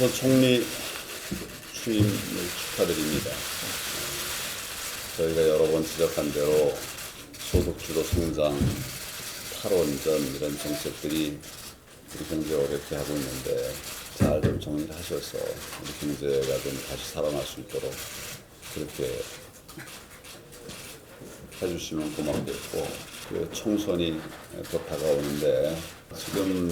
우선 총리 취임을 축하드립니다. 저희가 여러 번 지적한 대로 소득주도 성장, 탈원전 이런 정책들이 우리 경제 어렵게 하고 있는데 잘 좀 정리를 하셔서 우리 경제가 좀 다시 살아날 수 있도록 그렇게 해주시면 고맙겠고 그 총선이 곧 다가오는데 지금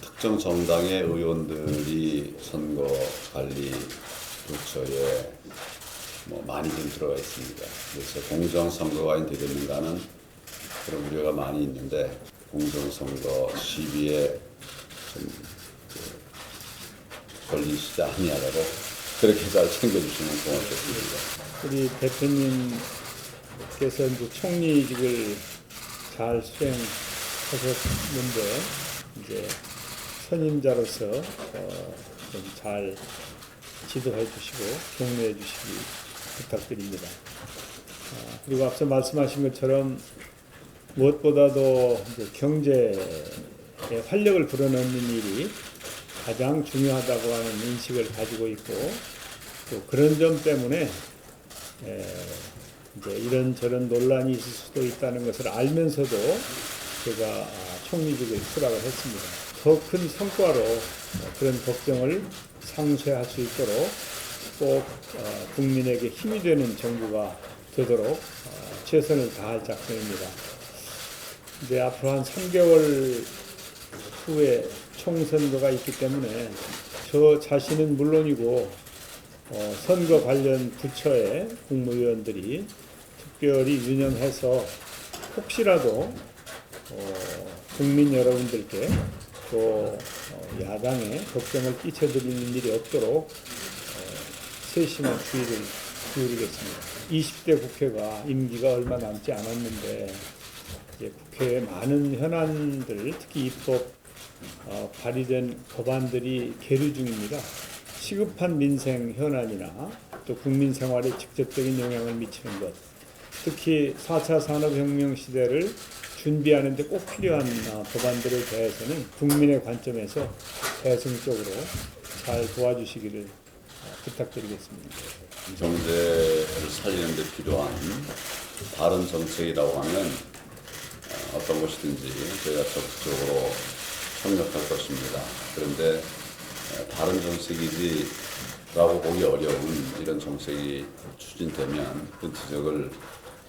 특정 정당의 의원들이 선거 관리 부처에 뭐 많이 좀 들어가 있습니다. 그래서 공정 선거가 되겠는가는 그런 우려가 많이 있는데 공정 선거 시비에 좀 그, 걸리시지 아니하라고 그렇게 잘 챙겨주시면 고맙겠습니다. 우리 대표님께서 이제 총리직을 잘 수행하셨는데 이제 선임자로서 어, 좀잘 지도해 주시고 격려해 주시기 부탁드립니다. 아, 그리고 앞서 말씀하신 것처럼 무엇보다도 경제에 활력을 불어넣는 일이 가장 중요하다고 하는 인식을 가지고 있고 또 그런 점 때문에 에, 이제 이런 저런 논란이 있을 수도 있다는 것을 알면서도 제가 아, 총리직을 수락을 했습니다. 더 큰 성과로 어, 그런 걱정을 상쇄할 수 있도록 꼭 어, 국민에게 힘이 되는 정부가 되도록 어, 최선을 다할 작정입니다. 이제 앞으로 한 3개월 후에 총선거가 있기 때문에 저 자신은 물론이고 어, 선거 관련 부처의 국무위원들이 특별히 유념해서 혹시라도 어, 국민 여러분들께 또 어, 야당에 걱정을 끼쳐드리는 일이 없도록 어, 세심한 주의를 기울이겠습니다. 20대 국회가 임기가 얼마 남지 않았는데 이제 국회에 많은 현안들, 특히 입법 어, 발의된 법안들이 계류 중입니다. 시급한 민생 현안이나 또 국민 생활에 직접적인 영향을 미치는 것, 특히 4차 산업혁명 시대를 준비하는 데 꼭 필요한 어, 법안들에 대해서는 국민의 관점에서 대승적으로 잘 도와주시기를 어, 부탁드리겠습니다. 경제를 살리는 데 필요한 바른 정책이라고 하면 어, 어떤 것이든지 저희가 적극적으로 협력할 것입니다. 그런데 어, 바른 정책이지라고 보기 어려운 이런 정책이 추진되면 그 지적을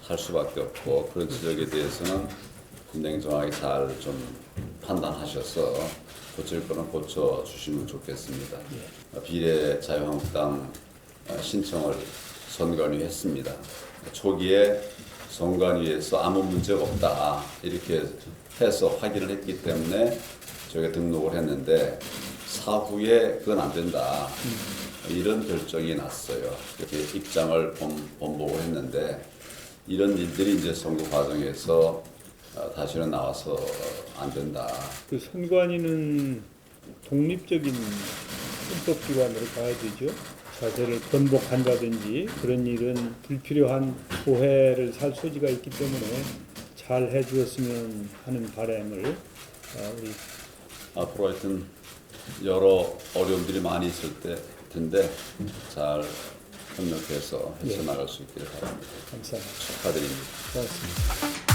할 수밖에 없고 그런 지적에 대해서는 냉정하게 잘좀 판단하셔서 고칠 거는 고쳐 주시면 좋겠습니다. 비례 자유한국당 어, 신청을 선관위 했습니다. 초기에 선관위에서 아무 문제가 없다 이렇게 해서 확인을 했기 때문에 저희가 등록을 했는데 사후에 그건 안 된다 이런 결정이 났어요. 이렇게 입장을 본, 본복을 했는데 이런 일들이 이제 선거 과정에서 어, 다시는 나와서 안 된다. 그 선관위는 독립적인 헌법기관으로 가야 되죠. 자세를 번복한다든지 그런 일은 불필요한 오해를 살 소지가 있기 때문에 잘 해주었으면 하는 바람을 어, 우리 앞으로 하여튼 여러 어려움들이 많이 있을 때 텐데 잘 협력해서 헤쳐나갈 수 있기를 바랍니다. 감사합니다. 축하드립니다. 고맙습니다.